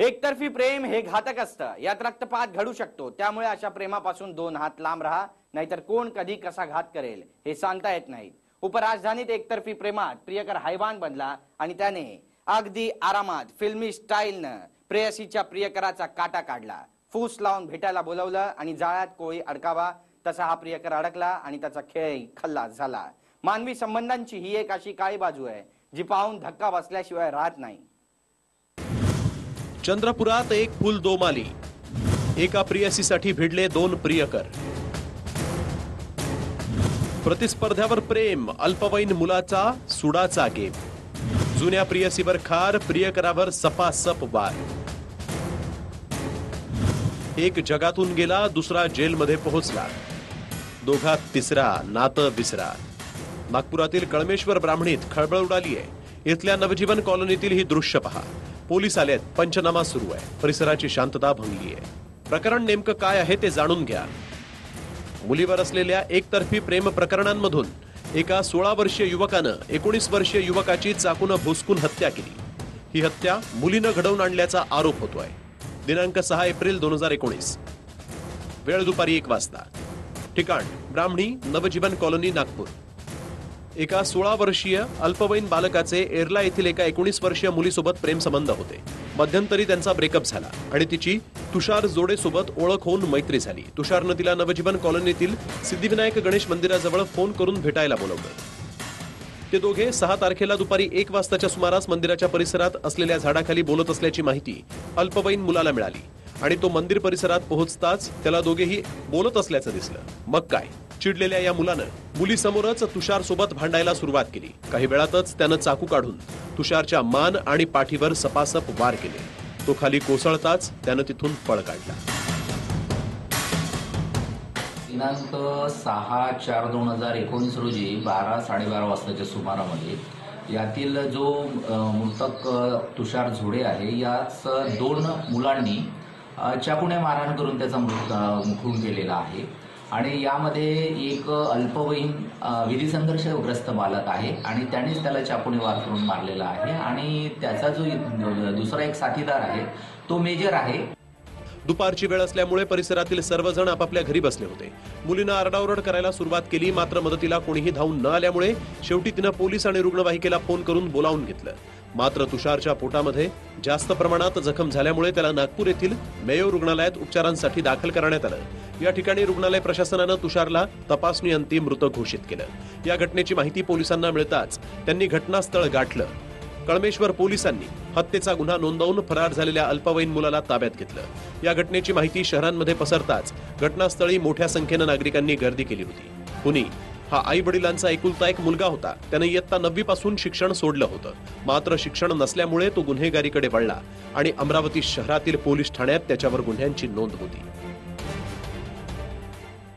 एकतर्फी प्रेम हे घातक असतं. यात रक्तपात घडू शकतो. त्यामुळे अशा प्रेमापासून दोन हात लांब राहा नाहीतर कोण कधी कसा घात करेल हे सांगता येत नाही. उपराजधानीत एकतर्फी प्रेमात प्रियकर हैवान बनला आणि त्याने अगदी आरामात फिल्मी स्टाईलनं प्रेयसीच्या प्रियकराचा काटा काढला. फूस लावून भेटायला बोलवलं आणि जाळ्यात कोळी अडकावा तसा हा प्रियकर अडकला आणि त्याचा खेळ खल्ला झाला. मानवी संबंधांची ही एक अशी काळी बाजू आहे जी पाहून धक्का बसल्याशिवाय राहत नाही. चंद्रपुरात एक फुल दोमाली एका प्रियसीसाठी भिडले दोन प्रियकर. प्रतिस्पर्ध्यावर प्रेम अल्पवयीन मुलाचा सुडाचा गेम. जुन्या प्रियसीवर खार प्रियकरावर सपासप वार. एक जगातून गेला दुसरा जेलमध्ये पोहोचला. दोघा तिसरा नातं विसरा. नागपुरातील कळमेश्वर ब्राह्मणीत खळबळ उडाली आहे इथल्या नवजीवन कॉलनीतील ही दृश्य पहा. पोलीस आलेत. पंचनामा सुरू आहे. परिसराची शांतता भंगली आहे. प्रकरण नेमकं काय आहे ते जाणून घ्या. मुलीवर असलेल्या एकतर्फी प्रेम प्रकरणांमधून एका सोळा वर्षीय युवकानं एकोणीस वर्षीय युवकाची चाकून भोसकून हत्या केली. ही हत्या मुलीनं घडवून आणल्याचा आरोप होतोय. दिनांक सहा एप्रिल दोन हजार एकोणीस. वेळ दुपारी एक वाजता. ठिकाण ब्राह्मणी नवजीवन कॉलनी नागपूर. एका सोळा वर्षीय अल्पवयीन बालकाचे एरला येथील एका एकोणीस वर्षीय मुलीसोबत प्रेमसंबंध होते. मध्यंतरी त्यांचा ब्रेकअप झाला आणि तिची तुषार जोडेसोबत ओळख होऊन मैत्री झाली. तुषारनं तिला नवजीवन कॉलनीतील सिद्धिविनायक गणेश मंदिराजवळ फोन करून भेटायला बोलवलं. ते दोघे सहा तारखेला दुपारी एक वाजताच्या सुमारास मंदिराच्या परिसरात असलेल्या झाडाखाली बोलत असल्याची माहिती अल्पवयीन मुलाला मिळाली. आणि तो मंदिर परिसरात पोहोचताच त्याला दोघेही बोलत असल्याचं दिसलं. मग काय? चिडलेल्या या मुलानं मुलीसमोरच तुषार सोबत भांडायला सुरुवात केली. काही वेळातच त्यानं चाकू काढून तुषारच्या मान आणि पाठीवर सपासप वार केले. तो खाली कोसळताच त्यानं तिथून पळ काढला. दिनांक सहा चार दोन हजार एकोणीस रोजी बारा साडेबारा वाजताच्या सुमारामध्ये यातील जो मृतक तुषार झोडे आहे याच दोन मुलांनी चाकूने मारहाण करून त्याचा मृत खून केलेला आहे. आणि यामध्ये एक अल्पवयीन विधी संघर्षग्रस्त बालक आहे आणि त्यानेच त्याला चाकूने वार करून मारलेला आहे आणि त्याचा जो दुसरा एक साथीदार आहे तो मेजर आहे. दुपारची वेळ असल्यामुळे परिसरातील सर्वजण आपापल्या घरी बसले होते. मुलीनं आरडाओरड करायला सुरुवात केली मात्र मदतीला कोणीही धावून न आल्यामुळे शेवटी तिनं पोलीस आणि रुग्णवाहिकेला फोन करून बोलावून घेतलं. मात्र तुषारच्या पोटामध्ये जास्त प्रमाणात जखम झाल्यामुळे त्याला नागपूर येथील मेयो रुग्णालयात उपचारांसाठी दाखल करण्यात आलं. या ठिकाणी रुग्णालय प्रशासनानं तुषारला तपासणी अंतिम मृत घोषित केलं. या घटनेची माहिती पोलिसांना मिळताच त्यांनी घटनास्थळ गाठलं. कळमेश्वर पोलिसांनी हत्येचा गुन्हा नोंदवून फरार झालेल्या अल्पवयीन मुलाला ताब्यात घेतलं. या घटनेची माहिती शहरांमध्ये पसरताच घटनास्थळी मोठ्या संख्येनं नागरिकांनी गर्दी केली होती. कुणी हा आई वडिलांचा एकुलता एक मुलगा होता. त्याने इयत्ता नववी पासून शिक्षण सोडलं होतं. मात्र शिक्षण नसल्यामुळे तो गुन्हेगारीकडे वळला आणि अमरावती शहरातील पोलीस ठाण्यात त्याच्यावर गुन्ह्यांची नोंद होती.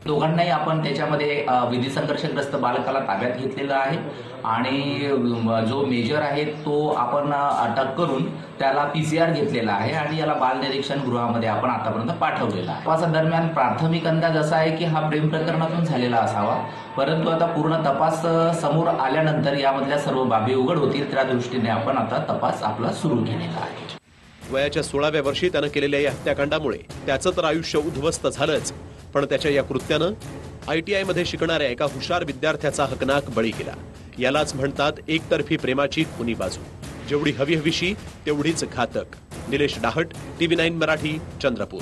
दोघांनाही आपण त्याच्यामध्ये विधी संघर्षग्रस्त बालकाला ताब्यात घेतलेला आहे. आणि जो मेजर आहे तो आपण अटक करून त्याला पीसीआर घेतलेला आहे आणि याला बाल निरीक्षण गृहामध्ये आपण आतापर्यंत पाठवलेला आहे. तपासादरम्यान प्राथमिक अंदाज असा आहे की हा प्रेम प्रकरणातून झालेला असावा. परंतु आता पूर्ण तपास समोर आल्यानंतर यामधल्या सर्व बाबी उघड होतील. त्या दृष्टीने आपण आता तपास आपला सुरू केलेला आहे. वयाच्या सोळाव्या वर्षी त्यानं केलेल्या या हत्याकांडामुळे त्याचं तर आयुष्य उद्ध्वस्त झालंच. पण त्याच्या या कृत्यानं आय टी आयमध्ये शिकणाऱ्या एका हुशार विद्यार्थ्याचा हकनाक बळी केला यालाच म्हणतात एकतर्फी प्रेमाची खुनी बाजू. जेवढी हवी हवीशी तेवढीच घातक. Nilesh Dahat TV nine Marathi Chandrapur.